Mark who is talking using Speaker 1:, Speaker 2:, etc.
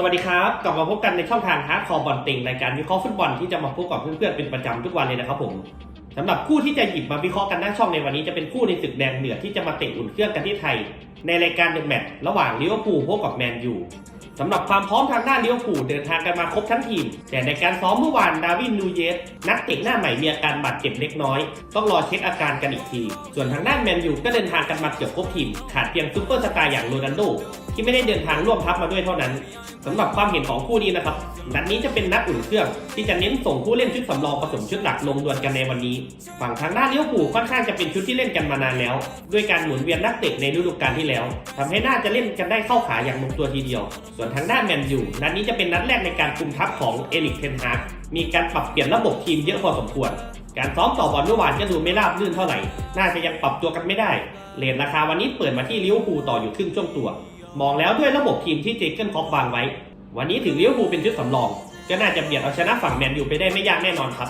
Speaker 1: สวัสดีครับ กลับมาพบกันในช่องทางฮาร์ดคอร์บอลติงรายการวิเคราะห์ฟุตบอลที่จะมาพบกับเพื่อนๆเป็นประจำทุกวันเลยนะครับผมสำหรับคู่ที่จะหยิบมาวิเคราะห์กันหน้าช่องในวันนี้จะเป็นคู่ในศึกแดงเดือที่จะมาเตะอุ่นเครื่องกันที่ไทย ในรายการเดอะแมตช์ระหว่างลิเวอร์พูลพบกับแมนยูสำหรับความพร้อมทางด้านลิเวอร์พูลเดินทางกันมาครบทั้งทีม แต่ในการซ้อมเมื่อวานดาวินนูเยส นักเตะหน้าใหม่มีอาการบาดเจ็บเล็กน้อย ต้องรอเช็คอาการกันอีกที ส่วนทางด้านแมนยูก็เดินทางกันมาเกือบครบทีม ขาดเพียงซูเปอร์สตาร์อย่างโรนัลโด ที่ไม่ได้เดินทางร่วมทัพมาด้วยเท่านั้นสำหรับความเห็นของคู่นี้นะครับนัดนี้จะเป็นนัดอุ่นเครื่อง ที่จะเน้นส่งผู้เล่นชุดสำรองผสมชุดหลักลงดวลกันในวันนี้ ฝั่งทางด้านเลี้ยวผูค่อนข้างจะเป็นชุดที่เล่นกันมานานแล้ว ด้วยการหมุนเวียนนักเตะในฤดูกาลที่แล้วทำให้น่าจะเล่นกันได้เข้าขาอย่างลงตัวทีเดียว ส่วนทางด้านแมนยูนัดนี้จะเป็นนัดแรกในการคุมทัพของเอริกเทนฮากมีการปรับเปลี่ยนระบบทีมเยอะพอสมควรการซ้อมต่อบอลเมื่อวานก็ดูไม่ราบรื่นเท่าไหร่ น่าจะยังปรับตัวกันไม่ได้ เลนราคาวันนี้เปิดมาที่ลิเวอร์พูลต่ออยู่ครึ่งช่วงตัว มองแล้วด้วยระบบทีมที่เจเกิลคอปวางไว้ วันนี้ถึงลิเวอร์พูลเป็นชุดสำรอง ก็น่าจะเบียดเอาชนะฝั่งแมนยูไปได้ไม่ยากแน่นอนครับ